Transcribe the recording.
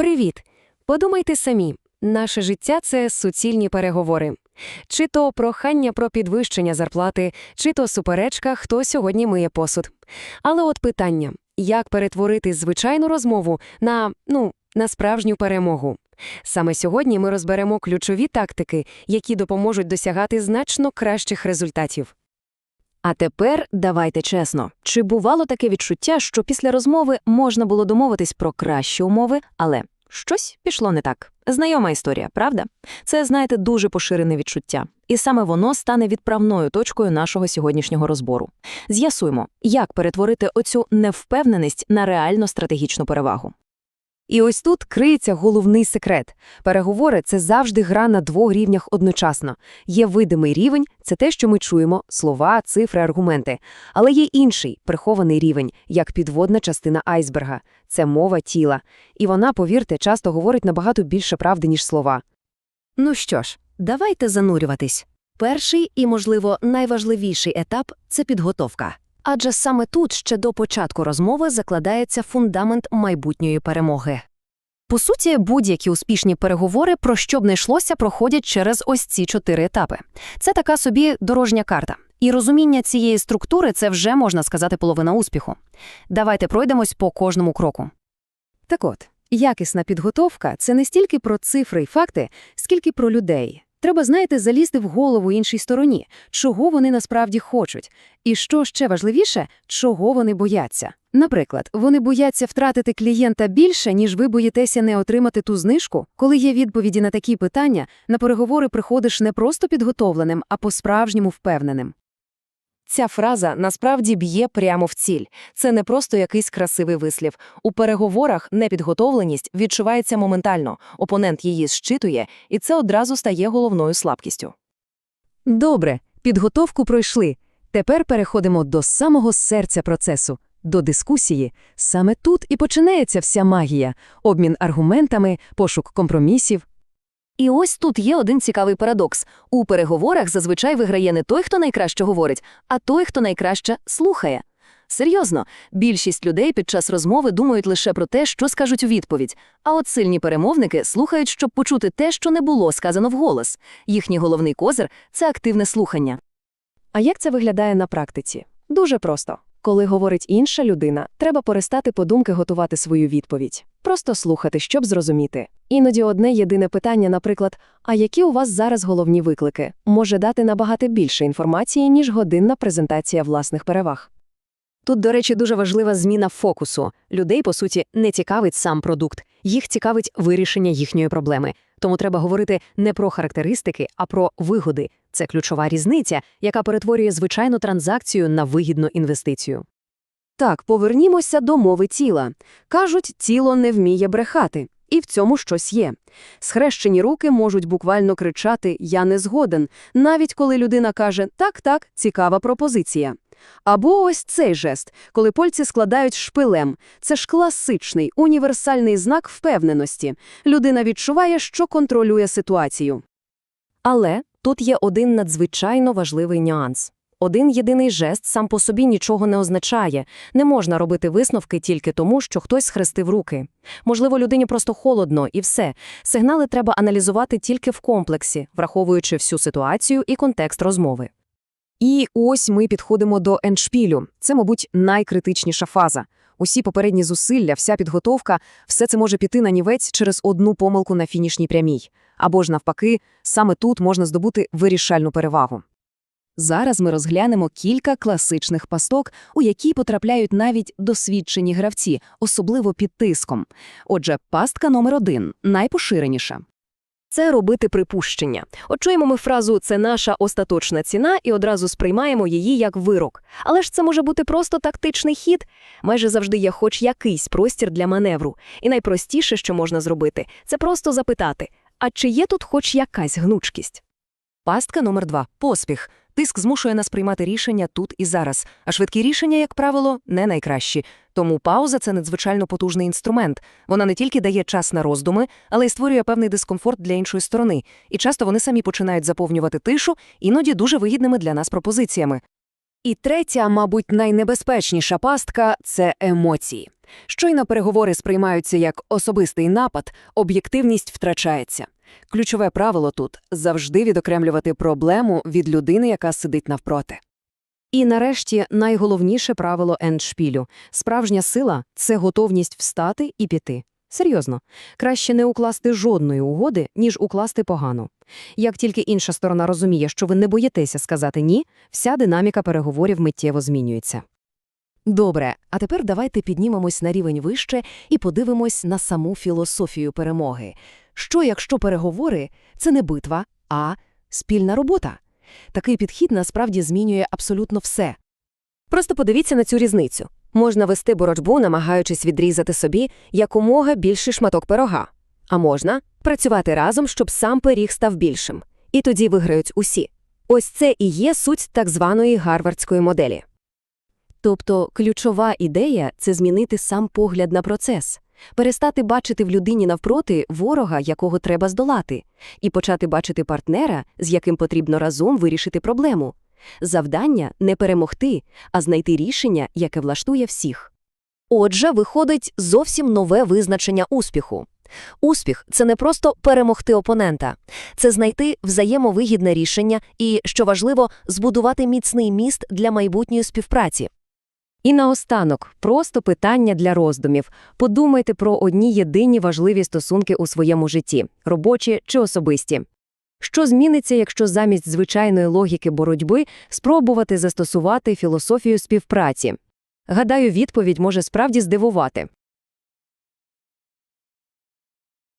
Привіт! Подумайте самі, наше життя це суцільні переговори. Чи то прохання про підвищення зарплати, чи то суперечка, хто сьогодні миє посуд. Але от питання, як перетворити звичайну розмову на, ну, на справжню перемогу? Саме сьогодні ми розберемо ключові тактики, які допоможуть досягати значно кращих результатів. А тепер давайте чесно. Чи бувало таке відчуття, що після розмови можна було домовитись про кращі умови, але щось пішло не так? Знайома історія, правда? Це, знаєте, дуже поширене відчуття. І саме воно стане відправною точкою нашого сьогоднішнього розбору. З'ясуємо, як перетворити оцю невпевненість на реально стратегічну перевагу. І ось тут криється головний секрет. Переговори – це завжди гра на двох рівнях одночасно. Є видимий рівень – це те, що ми чуємо, слова, цифри, аргументи. Але є інший, прихований рівень, як підводна частина айсберга. Це мова тіла. І вона, повірте, часто говорить набагато більше правди, ніж слова. Ну що ж, давайте занурюватись. Перший і, можливо, найважливіший етап це підготовка. Адже саме тут ще до початку розмови закладається фундамент майбутньої перемоги. По суті, будь-які успішні переговори, про що б не йшлося, проходять через ось ці чотири етапи. Це така собі дорожня карта. І розуміння цієї структури це вже можна сказати половина успіху. Давайте пройдемось по кожному кроку. Так от, якісна підготовка – це не стільки про цифри й факти, скільки про людей. Треба, знаєте, залізти в голову іншій стороні, чого вони насправді хочуть. І що ще важливіше, чого вони бояться. Наприклад, вони бояться втратити клієнта більше, ніж ви боїтеся не отримати ту знижку. Коли є відповіді на такі питання, на переговори приходиш не просто підготовленим, а по-справжньому впевненим. Ця фраза насправді б'є прямо в ціль. Це не просто якийсь красивий вислів. У переговорах непідготовленість відчувається моментально, опонент її зчитує, і це одразу стає головною слабкістю. Добре, підготовку пройшли. Тепер переходимо до самого серця процесу, до дискусії. Саме тут і починається вся магія – обмін аргументами, пошук компромісів. І ось тут є один цікавий парадокс. У переговорах зазвичай виграє не той, хто найкраще говорить, а той, хто найкраще слухає. Серйозно, більшість людей під час розмови думають лише про те, що скажуть у відповідь. А от сильні перемовники слухають, щоб почути те, що не було сказано вголос. Їхній головний козир це активне слухання. А як це виглядає на практиці? Дуже просто. Коли говорить інша людина, треба перестати подумки готувати свою відповідь. Просто слухати, щоб зрозуміти. Іноді одне єдине питання, наприклад, а які у вас зараз головні виклики, може дати набагато більше інформації, ніж годинна презентація власних переваг. Тут, до речі, дуже важлива зміна фокусу. Людей, по суті, не цікавить сам продукт, їх цікавить вирішення їхньої проблеми. Тому треба говорити не про характеристики, а про вигоди. Це ключова різниця, яка перетворює звичайну транзакцію на вигідну інвестицію. Так, повернімося до мови тіла. Кажуть, тіло не вміє брехати. І в цьому щось є. Схрещені руки можуть буквально кричати Я не згоден, навіть коли людина каже Так, так, цікава пропозиція. Або ось цей жест, коли польці складають шпилем. Це ж класичний, універсальний знак впевненості. Людина відчуває, що контролює ситуацію. Але тут є один надзвичайно важливий нюанс. Один єдиний жест сам по собі нічого не означає. Не можна робити висновки тільки тому, що хтось схрестив руки. Можливо, людині просто холодно і все. Сигнали треба аналізувати тільки в комплексі, враховуючи всю ситуацію і контекст розмови. І ось ми підходимо до ендшпілю. Це, мабуть, найкритичніша фаза. Усі попередні зусилля, вся підготовка, все це може піти на нівець через одну помилку на фінішній прямій. Або ж навпаки, саме тут можна здобути вирішальну перевагу. Зараз ми розглянемо кілька класичних пасток, у які потрапляють навіть досвідчені гравці, особливо під тиском. Отже, пастка номер один найпоширеніша. Це робити припущення. От чуємо ми фразу це наша остаточна ціна і одразу сприймаємо її як вирок. Але ж це може бути просто тактичний хід. Майже завжди є хоч якийсь простір для маневру. І найпростіше, що можна зробити, це просто запитати: а чи є тут хоч якась гнучкість? Пастка номер два поспіх. Тиск змушує нас приймати рішення тут і зараз, а швидкі рішення, як правило, не найкращі. Тому пауза це надзвичайно потужний інструмент. Вона не тільки дає час на роздуми, але й створює певний дискомфорт для іншої сторони. І часто вони самі починають заповнювати тишу, іноді дуже вигідними для нас пропозиціями. І третя, мабуть, найнебезпечніша пастка це емоції. Щойно переговори сприймаються як особистий напад, об'єктивність втрачається. Ключове правило тут – завжди відокремлювати проблему від людини, яка сидить навпроти. І нарешті найголовніше правило ендшпілю. Справжня сила – це готовність встати і піти. Серйозно, краще не укласти жодної угоди, ніж укласти погану. Як тільки інша сторона розуміє, що ви не боїтеся сказати «ні», вся динаміка переговорів миттєво змінюється. Добре, а тепер давайте піднімемось на рівень вище і подивимось на саму філософію перемоги. Що, якщо переговори – це не битва, а спільна робота? Такий підхід насправді змінює абсолютно все. Просто подивіться на цю різницю. Можна вести боротьбу, намагаючись відрізати собі якомога більший шматок пирога. А можна працювати разом, щоб сам пиріг став більшим. І тоді виграють усі. Ось це і є суть так званої гарвардської моделі. Тобто ключова ідея – це змінити сам погляд на процес. Перестати бачити в людині навпроти ворога, якого треба здолати, і почати бачити партнера, з яким потрібно разом вирішити проблему. Завдання – не перемогти, а знайти рішення, яке влаштує всіх. Отже, виходить зовсім нове визначення успіху. Успіх – це не просто перемогти опонента, це знайти взаємовигідне рішення і, що важливо, збудувати міцний міст для майбутньої співпраці. І наостанок, просто питання для роздумів. Подумайте про одні єдині важливі стосунки у своєму житті – робочі чи особисті. Що зміниться, якщо замість звичайної логіки боротьби спробувати застосувати філософію співпраці? Гадаю, відповідь може справді здивувати.